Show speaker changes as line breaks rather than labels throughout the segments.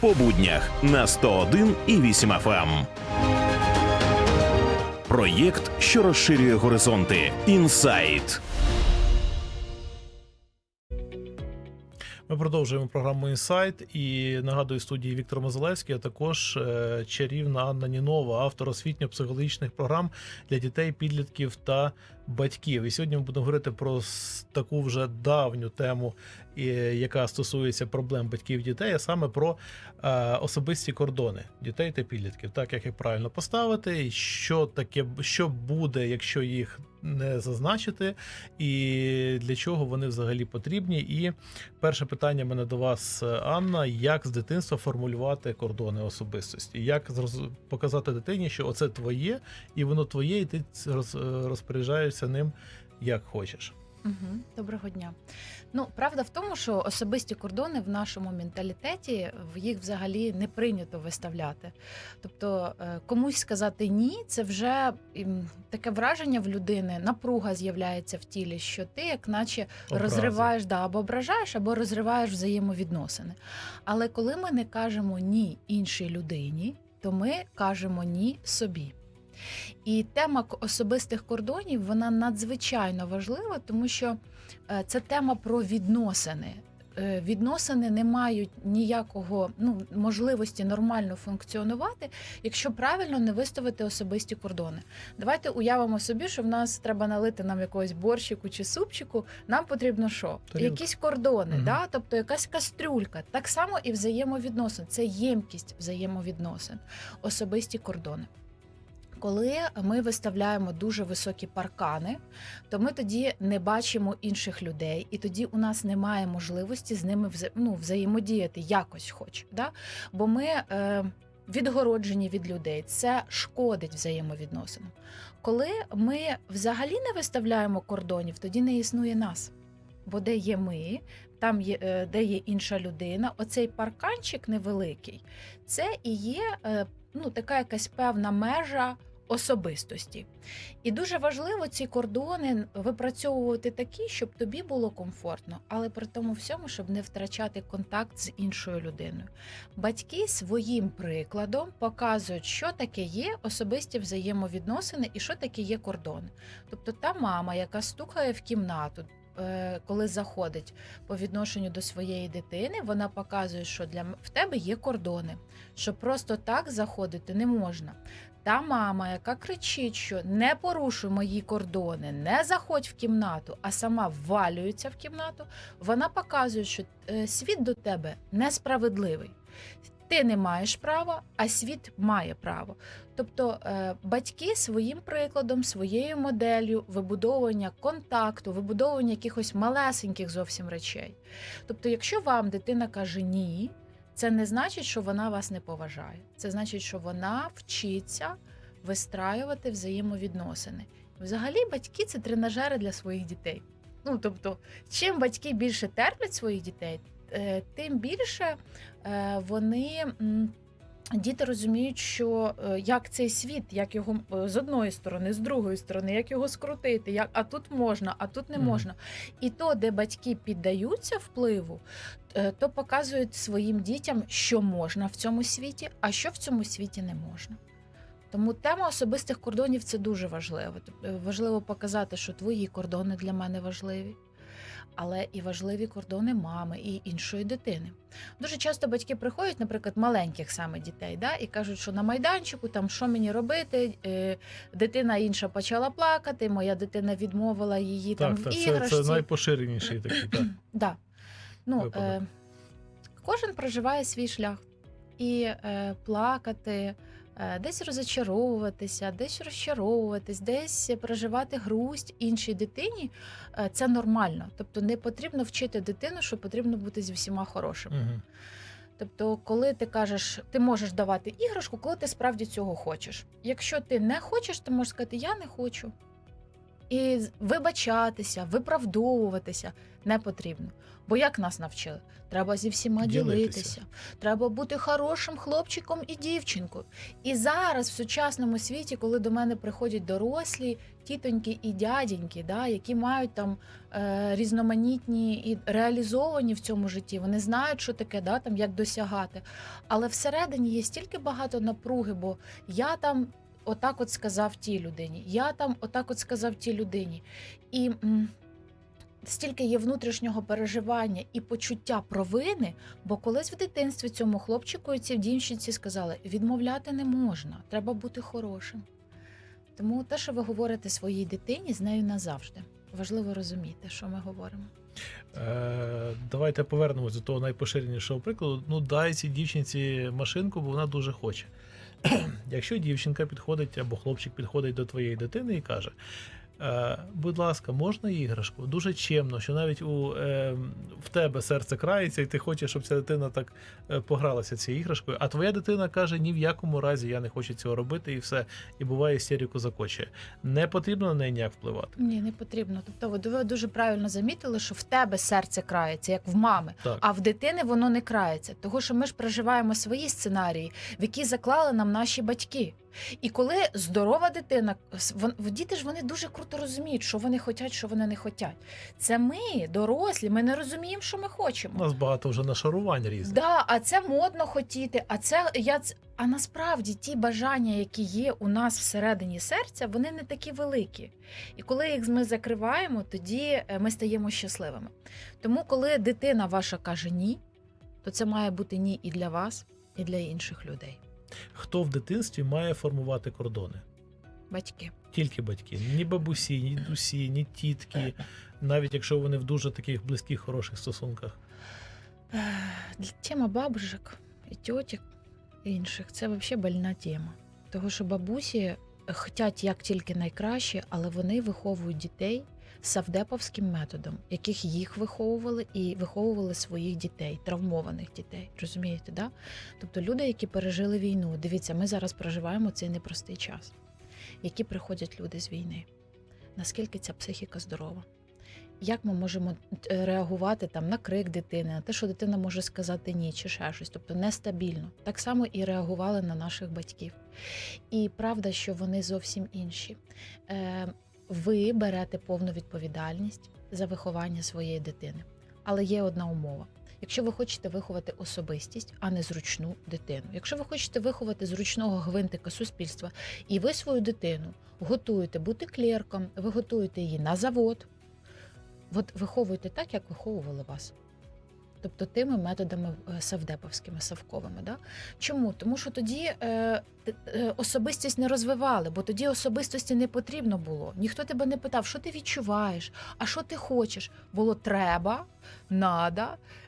по буднях на 101 і 8 FM. Проєкт, що розширює горизонти. Інсайт.
Ми продовжуємо програму Інсайт і нагадую студії Віктор Мозалевський, а також е, чарівна Анна Нінова, автор освітньо-психологічних програм для дітей, підлітків та батьків. І сьогодні ми будемо говорити про таку вже давню тему, яка стосується проблем батьків дітей, а саме про е, особисті кордони дітей та підлітків. Так як їх правильно поставити, що таке що буде, якщо їх не зазначити, і для чого вони взагалі потрібні. І перше питання мене до вас, Анна: як з дитинства формулювати кордони особистості? Як показати дитині, що оце твоє, і воно твоє, і ти розпоряджаєшся ним як хочеш?
Угу. Доброго дня. Ну, правда в тому, що особисті кордони в нашому менталітеті в їх взагалі не прийнято виставляти. Тобто е, комусь сказати ні, це вже таке враження в людини, напруга з'являється в тілі, що ти, як наче
Образи.
розриваєш да, або ображаєш, або розриваєш взаємовідносини. Але коли ми не кажемо ні іншій людині, то ми кажемо ні собі. І тема особистих кордонів вона надзвичайно важлива, тому що е, це тема про відносини. Е, Відносини не мають ніякого ну, можливості нормально функціонувати, якщо правильно не виставити особисті кордони. Давайте уявимо собі, що в нас треба налити нам якогось борщику чи супчику. Нам потрібно що?
Тарілка.
Якісь кордони,
Мгм.
да? тобто якась кастрюлька. Так само і взаємовідносин. Це ємкість взаємовідносин, особисті кордони. Коли ми виставляємо дуже високі паркани, то ми тоді не бачимо інших людей, і тоді у нас немає можливості з ними вза- ну, взаємодіяти якось, хоч. Да? Бо ми е, відгороджені від людей, це шкодить взаємовідносинам. Коли ми взагалі не виставляємо кордонів, тоді не існує нас. Бо де є ми, там є е, де є інша людина, оцей парканчик невеликий, це і є е, ну, така якась певна межа особистості. І дуже важливо ці кордони випрацьовувати такі, щоб тобі було комфортно, але при тому всьому, щоб не втрачати контакт з іншою людиною. Батьки своїм прикладом показують, що таке є особисті взаємовідносини і що таке є кордони. Тобто та мама, яка стукає в кімнату. е, Коли заходить по відношенню до своєї дитини, вона показує, що для в тебе є кордони, що просто так заходити не можна. Та мама, яка кричить, що не порушуй мої кордони, не заходь в кімнату, а сама ввалюється в кімнату, вона показує, що е, світ до тебе несправедливий. Ти не маєш права, а світ має право. Тобто е, батьки своїм прикладом, своєю моделлю вибудовування контакту, вибудовування якихось малесеньких зовсім речей. Тобто, якщо вам дитина каже ні, це не значить, що вона вас не поважає. Це значить, що вона вчиться вистраювати взаємовідносини. Взагалі, батьки це тренажери для своїх дітей. Ну тобто, чим батьки більше терплять своїх дітей, е, тим більше е, вони. Діти розуміють, що е, як цей світ, як його е, з одної сторони, з другої сторони, як його скрутити, як а тут можна, а тут не можна. І то, де батьки піддаються впливу, е, то показують своїм дітям, що можна в цьому світі, а що в цьому світі не можна. Тому тема особистих кордонів це дуже важливо. Важливо показати, що твої кордони для мене важливі, але і важливі кордони мами і іншої дитини. Дуже часто батьки приходять, наприклад, маленьких саме дітей, да, і кажуть, що на майданчику там що мені робити, е, дитина інша почала плакати, моя дитина відмовила її там
Так,
в
так, це, це найпоширеніший такий. Так.
Да. Ну, е, кожен проживає свій шлях. І е, плакати, десь розочаровуватися, десь розчаровуватись, десь проживати грусть іншій дитині е, це нормально. Тобто не потрібно вчити дитину, що потрібно бути зі всіма хорошими.
Угу.
Тобто, коли ти кажеш, ти можеш давати іграшку, коли ти справді цього хочеш. Якщо ти не хочеш, ти можеш сказати, я не хочу. І вибачатися, виправдовуватися не потрібно. Бо як нас навчили? Треба зі всіма
Ділитися.
ділитися. Треба бути хорошим хлопчиком і дівчинкою. І зараз в сучасному світі, коли до мене приходять дорослі тітоньки і дяденьки, да, які мають там е, різноманітні і реалізовані в цьому житті, вони знають, що таке, да, там, як досягати. Але всередині є стільки багато напруги, бо я там отак от сказав тій людині, я там отак от сказав тій людині. І стільки є внутрішнього переживання і почуття провини, бо колись в дитинстві цьому хлопчику і цій дівчинці сказали: відмовляти не можна, треба бути хорошим. Тому те, що ви говорите своїй дитині, з нею назавжди. Важливо розуміти, що ми говоримо.
Е, давайте повернемось до того найпоширенішого прикладу. Ну, дай цій дівчинці машинку, бо вона дуже хоче. Якщо дівчинка підходить або хлопчик підходить до твоєї дитини і каже: будь ласка, можна іграшку? Дуже чемно, що навіть у, е, в тебе серце крається, і ти хочеш, щоб ця дитина так е, погралася цією іграшкою. А твоя дитина каже: ні в якому разі я не хочу цього робити, і все. І буває істерику закочує. Не потрібно на неї ніяк впливати.
Ні, не потрібно. Тобто, ви дуже правильно замітили, що в тебе серце крається, як в мами.
Так.
А в дитини воно не крається, тому що ми ж проживаємо свої сценарії, в які заклали нам наші батьки. І коли здорова дитина, діти ж вони дуже круто розуміють, що вони хочуть, що вони не хочуть. Це ми, дорослі, ми не розуміємо, що ми хочемо.
У нас багато вже нашарувань різних.
Да, а це модно хотіти. А це я а насправді ті бажання, які є у нас всередині серця, вони не такі великі. І коли їх ми закриваємо, тоді е, ми стаємо щасливими. Тому, коли дитина ваша каже ні, то це має бути ні і для вас, і для інших людей.
Хто в дитинстві має формувати кордони?
Батьки.
Тільки батьки, ні бабусі, ні дусі, ні тітки, навіть якщо вони в дуже таких близьких, хороших стосунках.
Тема бабушек і тьотік і інших це взагалі больна тема. Тому що бабусі хочуть як тільки найкраще, але вони виховують дітей савдеповським методом, яких їх виховували і виховували своїх дітей, травмованих дітей. Розумієте, да? Тобто люди, які пережили війну, дивіться, ми зараз проживаємо цей непростий час, які приходять люди з війни. Наскільки ця психіка здорова? Як ми можемо е, реагувати там на крик дитини, на те, що дитина може сказати ні чи ще щось, тобто нестабільно. Так само і реагували на наших батьків. І правда, що вони зовсім інші. Е, ви берете повну відповідальність за виховання своєї дитини. Але є одна умова. Якщо ви хочете виховати особистість, а не зручну дитину. Якщо ви хочете виховати зручного гвинтика суспільства, і ви свою дитину готуєте бути клерком, ви готуєте її на завод, от виховуйте так, як виховували вас. Тобто тими методами е, савдеповськими, савковими. Да? Чому? Тому що тоді е, е, особистість не розвивали, бо тоді особистості не потрібно було. Ніхто тебе не питав, що ти відчуваєш, а що ти хочеш. Було треба, надо.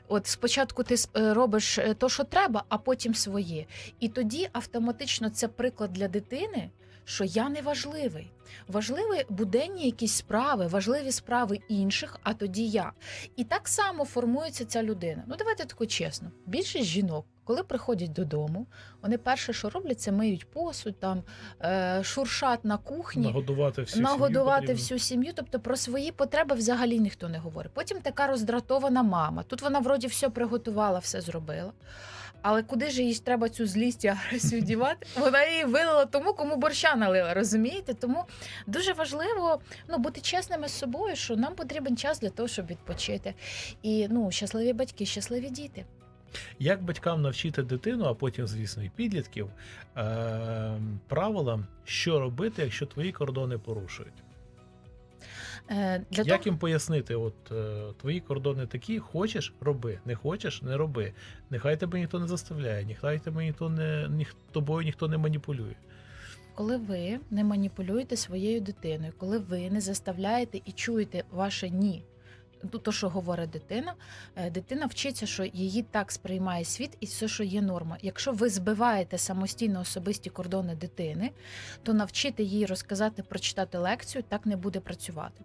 От спочатку ти е, робиш то, що треба, а потім своє. І тоді автоматично це приклад для дитини, що я не важливий. Важливі буденні якісь справи, важливі справи інших, а тоді я. І так само формується ця людина. Ну давайте тако чесно. Більшість жінок, коли приходять додому, вони перше, що роблять, це миють посуд, там е, шуршат на кухні.
Нагодувати всю
Нагодувати
сім'ю
всю сім'ю, тобто про свої потреби взагалі ніхто не говорить. Потім така роздратована мама. Тут вона вроді все приготувала, все зробила. Але куди ж їй треба цю злість і агресію дівати? Вона її вилила тому, кому борща налила, розумієте? Тому дуже важливо ну, бути чесними з собою, що нам потрібен час для того, щоб відпочити. І ну, щасливі батьки, щасливі діти.
Як батькам навчити дитину, а потім, звісно, і підлітків е- правилам, що робити, якщо твої кордони порушують?
Е, для
Як
того...
їм пояснити, от е, твої кордони такі, хочеш роби, не хочеш, не роби. Нехай тебе ніхто не заставляє, нехай тебе ніхто не ніх, тобою ніхто не маніпулює.
Коли ви не маніпулюєте своєю дитиною, коли ви не заставляєте і чуєте ваше ні, то, що говорить дитина, е, дитина вчиться, що її так сприймає світ і все, що є норма. Якщо ви збиваєте самостійно особисті кордони дитини, то навчити її розказати, прочитати лекцію так не буде працювати.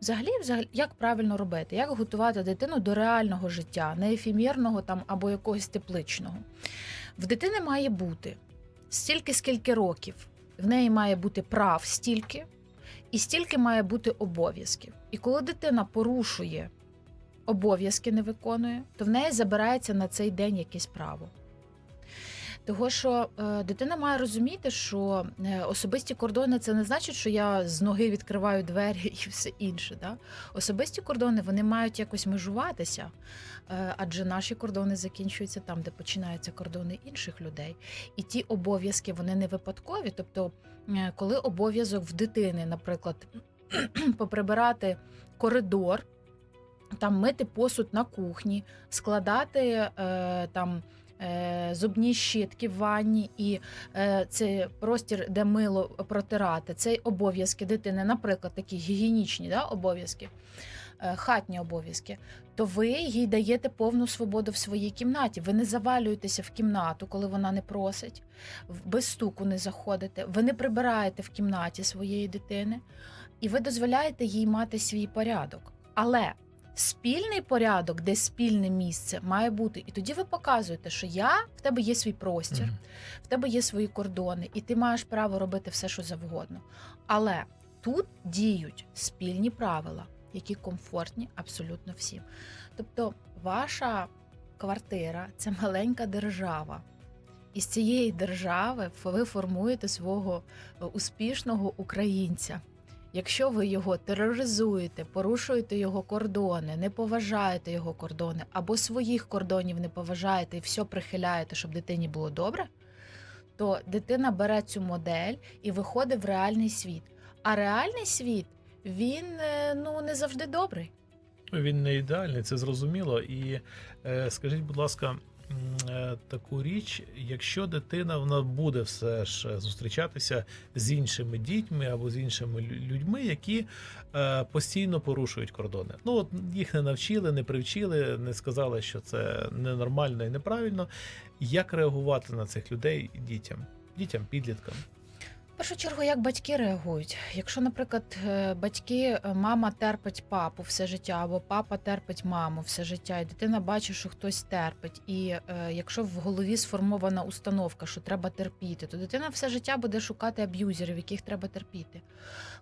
Взагалі, взагалі, як правильно робити, як готувати дитину до реального життя, не ефемірного там або якогось тепличного. В дитини має бути стільки, скільки років. В неї має бути прав стільки, і стільки має бути обов'язків. І коли дитина порушує обов'язки, не виконує, то в неї забирається на цей день якесь право. Того, що е, дитина має розуміти, що е, особисті кордони це не значить, що я з ноги відкриваю двері і все інше. Да? Особисті кордони вони мають якось межуватися, е, адже наші кордони закінчуються там, де починаються кордони інших людей. І ті обов'язки вони не випадкові. Тобто, е, коли обов'язок в дитини, наприклад, поприбирати коридор, там мити посуд на кухні, складати е, там. Е, Зубні щітки в ванні і е, це простір, де мило протирати. Це обов'язки дитини, наприклад, такі гігієнічні да, обов'язки, е, хатні обов'язки. То ви їй даєте повну свободу в своїй кімнаті. Ви не завалюєтеся в кімнату, коли вона не просить, без стуку не заходите. Ви не прибираєте в кімнаті своєї дитини, і ви дозволяєте їй мати свій порядок. Але спільний порядок, де спільне місце має бути. І тоді ви показуєте, що я в тебе є свій простір, в тебе є свої кордони, і ти маєш право робити все, що завгодно. Але тут діють спільні правила, які комфортні абсолютно всім. Тобто, ваша квартира це маленька держава. І з цієї держави ви формуєте свого е, успішного українця. Якщо ви його тероризуєте, порушуєте його кордони, не поважаєте його кордони, або своїх кордонів не поважаєте і все прихиляєте, щоб дитині було добре, то дитина бере цю модель і виходить в реальний світ. А реальний світ він е, ну не завжди добрий.
Він не ідеальний, це зрозуміло. І е, скажіть, будь ласка, таку річ, якщо дитина вона буде все ж зустрічатися з іншими дітьми або з іншими людьми, які е, постійно порушують кордони. Ну от їх не навчили, не привчили, не сказали, що це ненормально і неправильно. Як реагувати на цих людей дітям, дітям, підліткам?
Першу чергу, як батьки реагують. Якщо, наприклад, е, батьки, е, мама терпить папу все життя, або папа терпить маму все життя, і дитина бачить, що хтось терпить, і е, якщо в голові сформована установка, що треба терпіти, то дитина все життя буде шукати аб'юзерів, яких треба терпіти.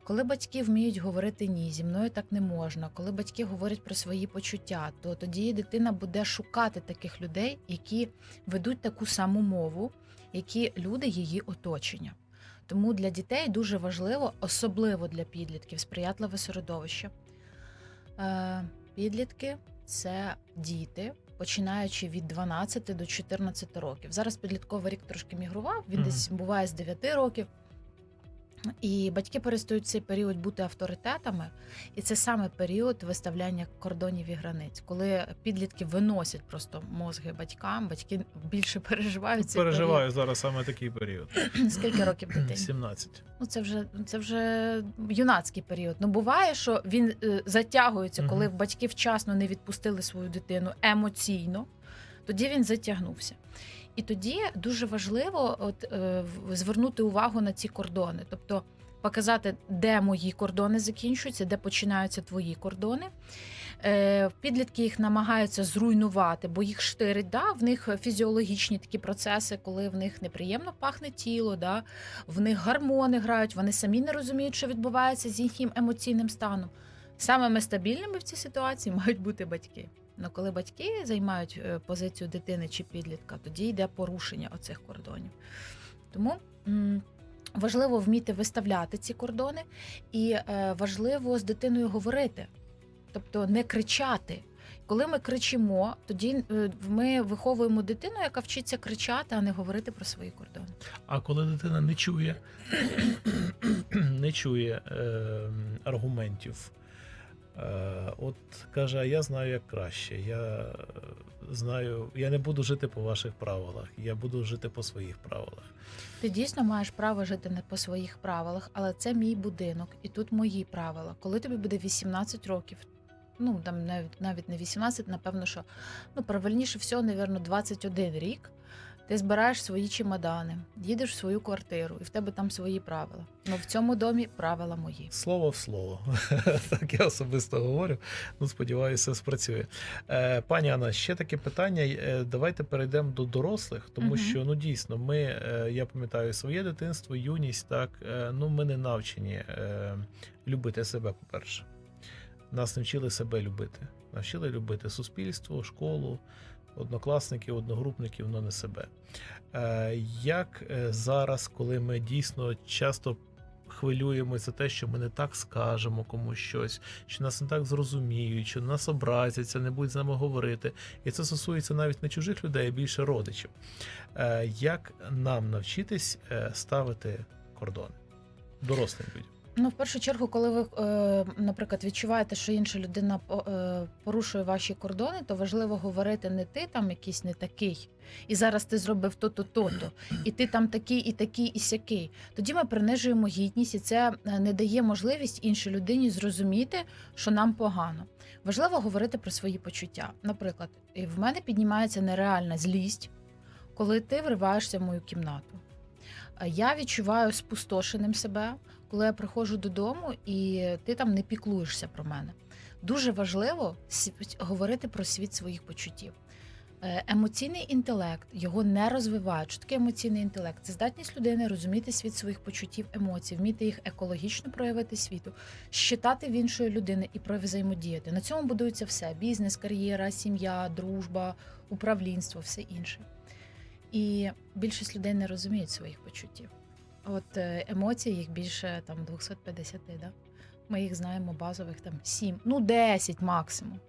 Коли батьки вміють говорити ні, зі мною так не можна. Коли батьки говорять про свої почуття, то тоді дитина буде шукати таких людей, які ведуть таку саму мову, які люди її оточення. Тому для дітей дуже важливо, особливо для підлітків, сприятливе середовище. Е, Підлітки це діти, починаючи від 12 до 14 років. Зараз підлітковий рік трошки мігрував, він
Мгм.
десь буває з 9 років. І батьки перестають цей період бути авторитетами, і це саме період виставляння кордонів і границь, коли підлітки виносять просто мозги батькам, батьки більше переживають цей
Переживаю зараз саме такий період.
період. Скільки років дитині?
17.
Ну, це вже це вже юнацький період. Ну буває, що він е, затягується, коли
Мгм.
батьки вчасно не відпустили свою дитину емоційно. Тоді він затягнувся. І тоді дуже важливо от, е, звернути увагу на ці кордони, тобто показати, де мої кордони закінчуються, де починаються твої кордони. Е, Підлітки їх намагаються зруйнувати, бо їх штирить. Да? В них фізіологічні такі процеси, коли в них неприємно пахне тіло, да? в них гормони грають, вони самі не розуміють, що відбувається з їхнім емоційним станом. Самими стабільними в цій ситуації мають бути батьки. Ну, коли батьки займають е, позицію дитини чи підлітка, тоді йде порушення оцих кордонів. Тому важливо вміти виставляти ці кордони, і е, важливо з дитиною говорити, тобто не кричати. Коли ми кричимо, тоді е, ми виховуємо дитину, яка вчиться кричати, а не говорити про свої кордони.
А коли дитина не чує, не чує е, аргументів, от каже, я знаю як краще. Я знаю, я не буду жити по ваших правилах, я буду жити по своїх правилах.
Ти дійсно маєш право жити не по своїх правилах, але це мій будинок, і тут мої правила. Коли тобі буде 18 років, ну там навіть навіть не 18, напевно, що ну правильніше всього, напевно, 21 рік. Ти збираєш свої чемодани, їдеш в свою квартиру, і в тебе там свої правила. Ну в цьому домі правила мої.
Слово в слово. так я особисто говорю. Ну, сподіваюся, спрацює. Е, пані Анна, ще таке питання. Е, Давайте перейдемо до дорослих, тому
Мгм.
що ну дійсно, ми, е, я пам'ятаю своє дитинство, юність, так ну ми не навчені любити себе, по-перше. Нас не вчили себе любити. Навчили любити суспільство, школу, однокласників, одногрупників, але не себе. Е, Як е, зараз, коли ми дійсно часто хвилюємося за те, що ми не так скажемо комусь щось, що нас не так зрозуміють, що нас образяться, не будуть з нами говорити. І це стосується навіть не чужих людей, а більше родичів. Е, Як нам навчитись ставити кордони дорослим людям?
Ну, в першу чергу, коли ви, е, наприклад, відчуваєте, що інша людина е, порушує ваші кордони, то важливо говорити не ти там якийсь не такий, і зараз ти зробив то-то, то-то, і ти там такий, і такий, і сякий. Тоді ми принижуємо гідність, і це е, не дає можливість іншій людині зрозуміти, що нам погано. Важливо говорити про свої почуття. Наприклад, в мене піднімається нереальна злість, коли ти вриваєшся в мою кімнату. Я відчуваю спустошеним себе, коли я приходжу додому, і ти там не піклуєшся про мене. Дуже важливо говорити про світ своїх почуттів. Е, Емоційний інтелект його не розвивають. Що таке емоційний інтелект? Це здатність людини розуміти світ своїх почуттів, емоцій, вміти їх екологічно проявити світу, щитати в іншої людини і взаємодіяти. На цьому будується все: бізнес, кар'єра, сім'я, дружба, управлінство, все інше. І більшість людей не розуміють своїх почуттів. От е, емоцій їх більше там 250, да? Ми їх знаємо базових там 7, ну 10 максимум.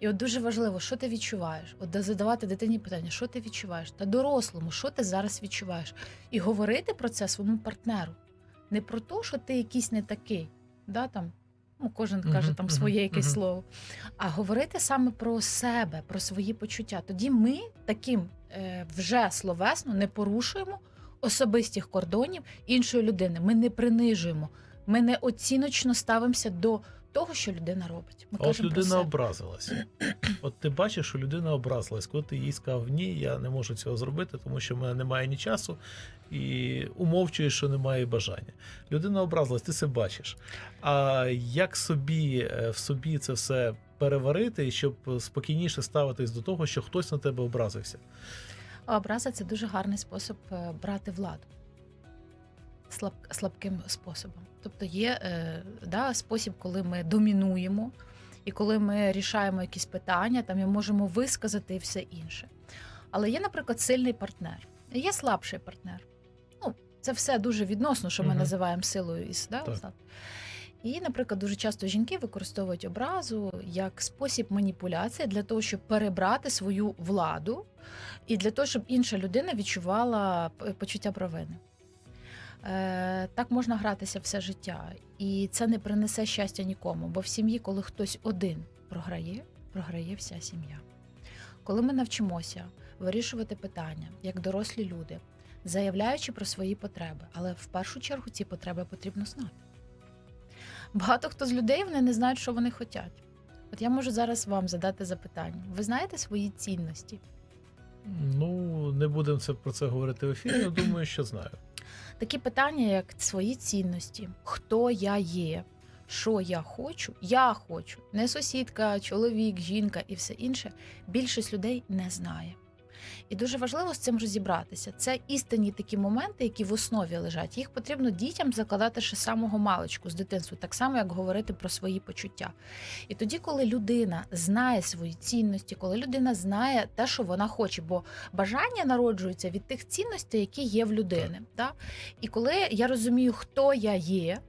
І от дуже важливо, що ти відчуваєш? От задавати дитині питання, що ти відчуваєш? Та дорослому, що ти зараз відчуваєш? І говорити про це своєму партнеру. Не про те, що ти якийсь не такий, да, там, ну, кожен каже там своє якесь слово, а говорити саме про себе, про свої почуття. Тоді ми таким е, вже словесно не порушуємо особистих кордонів іншої людини. Ми не принижуємо, ми не оціночно ставимося до того, що людина робить. Ми
А От людина образилася. От ти бачиш, що людина образилась. Коли ти їй сказав ні, я не можу цього зробити, тому що в мене немає ні часу, і умовчуєш, що немає бажання. Людина образилась, ти це бачиш. А як собі е, в собі це все переварити, щоб спокійніше ставитись до того, що хтось на тебе образився?
А Образа це дуже гарний спосіб е, брати владу слаб, слабким способом. Тобто є е, да, спосіб, коли ми домінуємо, і коли ми рішаємо якісь питання, там ми можемо висказати і все інше. Але є, наприклад, сильний партнер, і є слабший партнер. Ну, це все дуже відносно, що ми
Мгм.
називаємо силою із. Да,
Так.
І, наприклад, дуже часто жінки використовують образу як спосіб маніпуляції для того, щоб перебрати свою владу і для того, щоб інша людина відчувала почуття провини. Е, так можна гратися все життя, і це не принесе щастя нікому. Бо в сім'ї, коли хтось один програє, програє вся сім'я. Коли ми навчимося вирішувати питання як дорослі люди, заявляючи про свої потреби, але в першу чергу ці потреби потрібно знати. Багато хто з людей вони не знають, що вони хочуть. От я можу зараз вам задати запитання: ви знаєте свої цінності?
Ну, не будемо це про це говорити в ефірі, але думаю, що знаю.
Такі питання, як свої цінності, хто я є, що я хочу, я хочу, не сусідка, чоловік, жінка і все інше. Більшість людей не знає. І дуже важливо з цим розібратися. Це істинні такі моменти, які в основі лежать. Їх потрібно дітям закладати ще самого маличку з дитинства, так само як говорити про свої почуття. І тоді, коли людина знає свої цінності, коли людина знає те, що вона хоче, бо бажання народжуються від тих цінностей, які є в людини. Да? І коли я розумію, хто я є.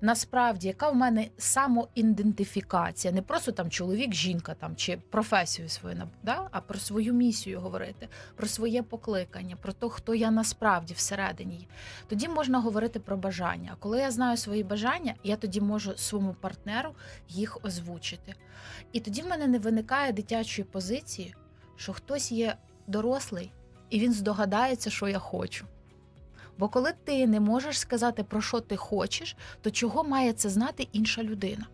Насправді, яка в мене самоідентифікація, не просто там чоловік, жінка там чи професію свою да? а про свою місію говорити, про своє покликання, про те, хто я насправді всередині. Тоді можна говорити про бажання. А коли я знаю свої бажання, я тоді можу своєму партнеру їх озвучити. І тоді в мене не виникає дитячої позиції, що хтось є дорослий, і він здогадається, що я хочу. Бо коли ти не можеш сказати, про що ти хочеш, то чого має це знати інша людина?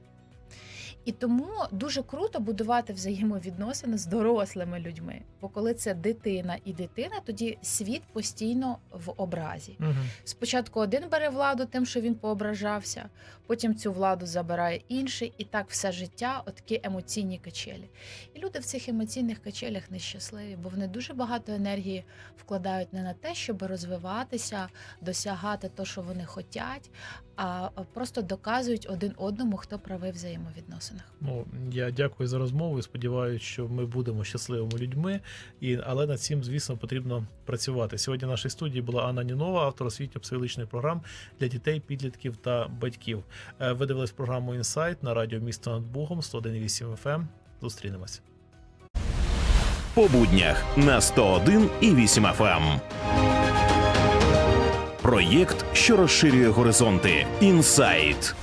І тому дуже круто будувати взаємовідносини з дорослими людьми. Бо коли це дитина і дитина, тоді світ постійно в образі.
Угу.
Спочатку один бере владу тим, що він поображався, потім цю владу забирає інший, і так все життя, отакі емоційні качелі. І люди в цих емоційних качелях нещасливі, бо вони дуже багато енергії вкладають не на те, щоб розвиватися, досягати те, що вони хочуть, а просто доказують один одному, хто правий в взаємовідносинах.
Ну, я дякую за розмову і сподіваюся, що ми будемо щасливими людьми. І, але над цим, звісно, потрібно працювати. Сьогодні в нашій студії була Анна Нінова, автор освітньо-психологічних програм для дітей, підлітків та батьків. Е, Ви дивились програму Інсайт на радіо місто над Богом 101,8 FM. ем. Зустрінемось.
По буднях на 101 і 8 FM. Проєкт, що розширює горизонти. Інсайт.